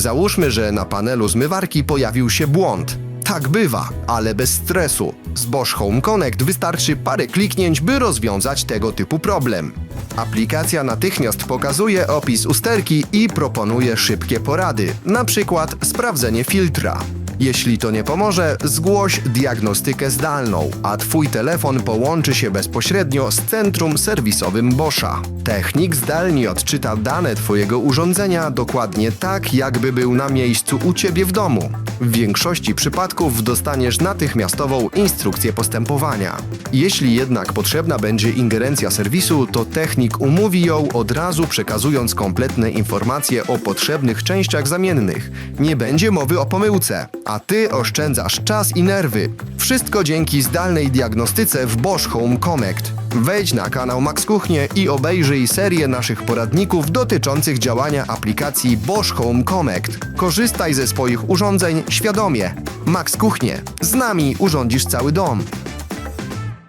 Załóżmy, że na panelu zmywarki pojawił się błąd. Tak bywa, ale bez stresu. Z Bosch Home Connect wystarczy parę kliknięć, by rozwiązać tego typu problem. Aplikacja natychmiast pokazuje opis usterki i proponuje szybkie porady, na przykład sprawdzenie filtra. Jeśli to nie pomoże, zgłoś diagnostykę zdalną, a Twój telefon połączy się bezpośrednio z centrum serwisowym Boscha. Technik zdalnie odczyta dane Twojego urządzenia dokładnie tak, jakby był na miejscu u Ciebie w domu. W większości przypadków dostaniesz natychmiastową instrukcję postępowania. Jeśli jednak potrzebna będzie ingerencja serwisu, to technik umówi ją od razu przekazując kompletne informacje o potrzebnych częściach zamiennych. Nie będzie mowy o pomyłce, a Ty oszczędzasz czas i nerwy. Wszystko dzięki zdalnej diagnostyce w Bosch Home Connect. Wejdź na kanał Max Kuchnie i obejrzyj serię naszych poradników dotyczących działania aplikacji Bosch Home Connect. Korzystaj ze swoich urządzeń świadomie. Max Kuchnie. Z nami urządzisz cały dom.